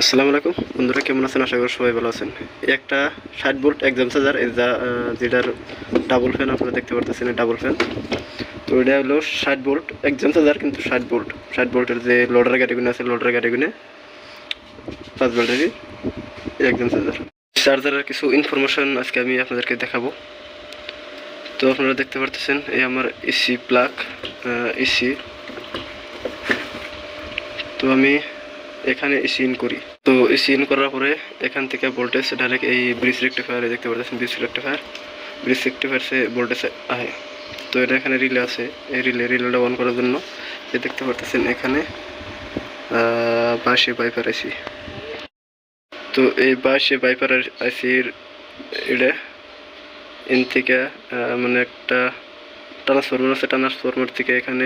আসসালামু আলাইকুম। বন্ধুরা, কেমন আছেন? আশা করি সবাই ভালো আছেন। একটা ষাট বোল্ট এক্সাম চার্জার যেটার ডাবল ফ্যান আপনারা দেখতে পারতেছেন ডাবল ফ্যান তো এটা হলো ষাট বোল্ট এক্সাম চার্জার কিন্তু ষাট বোল্ট। ষাট ভোল্টের যে লোডার গাড়িগুলো আছে লোডার গাড়িগুলো পাঁচ ভোল্টেরই এই এক্সাম চার্জার চার্জারের কিছু ইনফরমেশন আজকে আমি আপনাদেরকে দেখাবো। তো আপনারা দেখতে পারতেছেন, এই আমার এসি প্লাগ এসি। তো আমি এখানে এসি ইন করি। তো এসি ইন করার পরে এখান থেকে ভোল্টেজ ডাইরেক্ট এই ব্রিজ রেক্টিফায়ারে দেখতে পাচ্ছেন ব্রিজ রেক্টিফায়ার ব্রিজ রেক্টিফায়ার সে ভোল্টেজ আহে। তো এটা এখানে রিলে আছে। এই রিলে, রিলেটা অন করার জন্য এই দেখতে পারতেছেন এখানে বাসে বাইপার আইসি তো এই বাসে বাইপার আইসির এটা এন থেকে মানে একটা ট্রান্সফরমার আছে ট্রান্সফরমার থেকে এখানে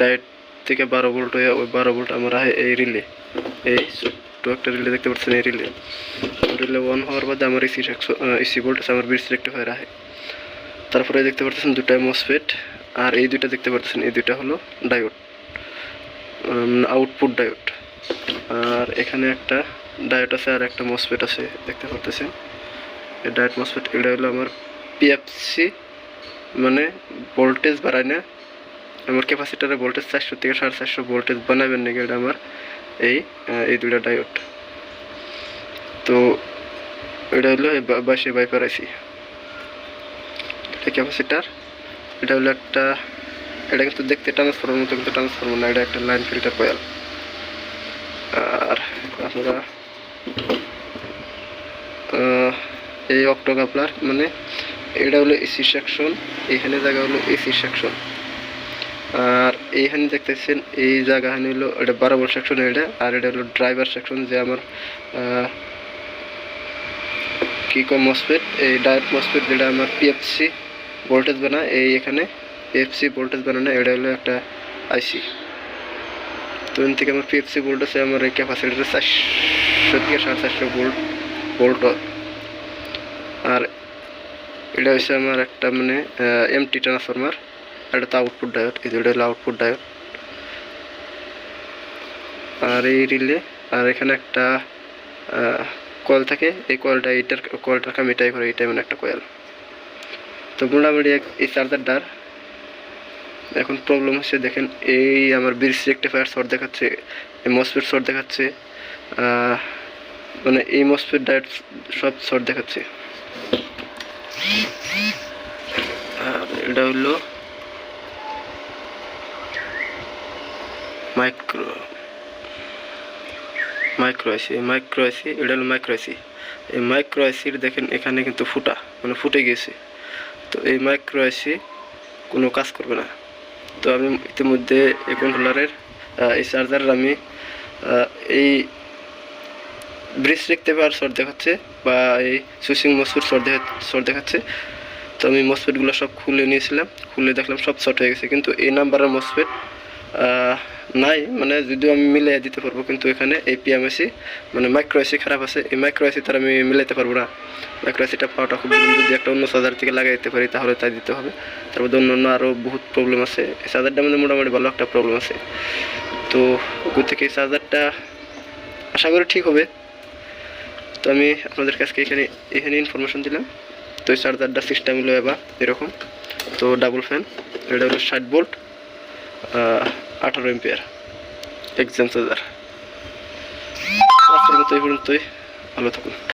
ডায়েট থেকে বারো ভোল্ট হয়ে ওই বারো ভোল্ট আমার এই রিলে এই ছোট্ট একটা রিলে দেখতে পাচ্ছেন এই রিলে। রিলে অন হওয়ার বাদে আমার একশো এসি ভোল্টেজ আমার বিশ রেক্টিফায়ার আহে তারপরে দেখতে পাচ্ছেন দুটা মসফেট আর এই দুইটা দেখতে পাচ্ছেন এই দুইটা হলো ডায়োড আউটপুট ডায়োড আর এখানে একটা ডায়োড আছে, আর একটা মসফেট আছে, দেখতে পারতেছেন। এই ডায়োড মসফেট এটা হলো আমার পিএফসি মানে ভোল্টেজ বাড়ায় না। আমার ক্যাপাসিটারে ভোল্টেজ চারশো থেকে সাড়ে চারশো ভোল্টেজ বানাবেন নাকি, এটা আমার এই এই দুইটা ডায়োড তো, এটা হলো এই বা- বাসে বাইপার আইসি এটা ক্যাপাসিটার এটা হলো একটা, এটা কিন্তু দেখতে ট্রান্সফর্মার মতো, কিন্তু ট্রান্সফর্মার না, এটা একটা লাইন ফিল্টার কয়েল আর আপনারা এই অক্টো কাপলার মানে এটা হলো এসি সেকশন এখানে জায়গা হলো এসি সেকশন আর এইখানে দেখতেছেন, এই জায়গাখানে হলো এটা বারাবর সেকশন এটা, আর এটা হলো ড্রাইভার সেকশন যে আমার কি কম মসফেট এই ডায়েট মসফেট যেটা আমার পিএফসি ভোল্টেজ বানায়, এই এখানে পিএফসি ভোল্টেজ বানানো, এটা হলো একটা আইসি তো এখান থেকে আমার পিএফসি ভোল্টেজ আমার এই ক্যাপাসিটিতে চারশো থেকে সাড়ে চারশো ভোল্ট ভোল্ট। আর এটা হচ্ছে আমার একটা মানে এমটি ট্রান্সফরমার এটা আউটপুট ডায়োড এই দুটো হলো আউটপুট ডায়োড আর এই রিলে আর এখানে একটা কয়েল থাকে এই কয়েলটা এইটার কয়েলটার কাম এটাই করে এইটা মানে একটা কয়েল তো মোটামুটি এই চার্জারটার এখন প্রবলেম হচ্ছে দেখেন এই আমার ব্রিজ রেক্টিফায়ার শর্ট দেখাচ্ছে এই মসফেট শর্ট দেখাচ্ছে মানে এই মসফেট ডায়েট সব শর্ট দেখাচ্ছে আর এটা হলো micro micro IC micro IC এটা হলো মাইক্রো আইসি এই মাইক্রো আইসির দেখেন, এখানে কিন্তু ফুটা মানে ফুটে গিয়েছে। তো এই মাইক্রো আইসি কোনো কাজ করবে না। তো আমি ইতিমধ্যে এই কন্ট্রোলারের এই চার্জারের আমি এই ব্রিজ দেখতে পাওয়ার শর্ট দেখাচ্ছে বা এই সুইচিং মসফেট শর্ট দেখা শর্ট দেখাচ্ছে। তো আমি মসফেটগুলো সব খুলে নিয়েছিলাম, খুলে দেখলাম সব শর্ট হয়ে গেছে। কিন্তু এই নাম্বারের মসফেট নাই মানে যদিও আমি মিলাই দিতে পারব, কিন্তু এখানে এই পিএমএসি মানে মাইক্রো এসি খারাপ আছে, এই মাইক্রো এসি তার আমি মিলাইতে পারব না। মাইক্রো এসিটা পাওয়াটা খুব যদি একটা অন্য চার্জার থেকে লাগাই দিতে পারি, তাহলে তাই দিতে হবে। তারপর অন্য অন্য আরও বহুত প্রবলেম আছে। এই চার্জারটার মধ্যে মোটামুটি ভালো একটা প্রবলেম আছে। তো ওগুলো থেকে এই চার্জারটা আশা করি ঠিক হবে। তো আমি আপনাদের কাছকে এখানে এখানে ইনফরমেশন দিলাম। তো এই চার্জারটা সিস্টেম হলো এবার এরকম। তো ডাবল ফ্যান এটা হলো ষাট ভোল্ট আঠারো এম্পিয়ার এক্সাম চার্জার আজকের পর্যন্তই। ভালো থাকুন।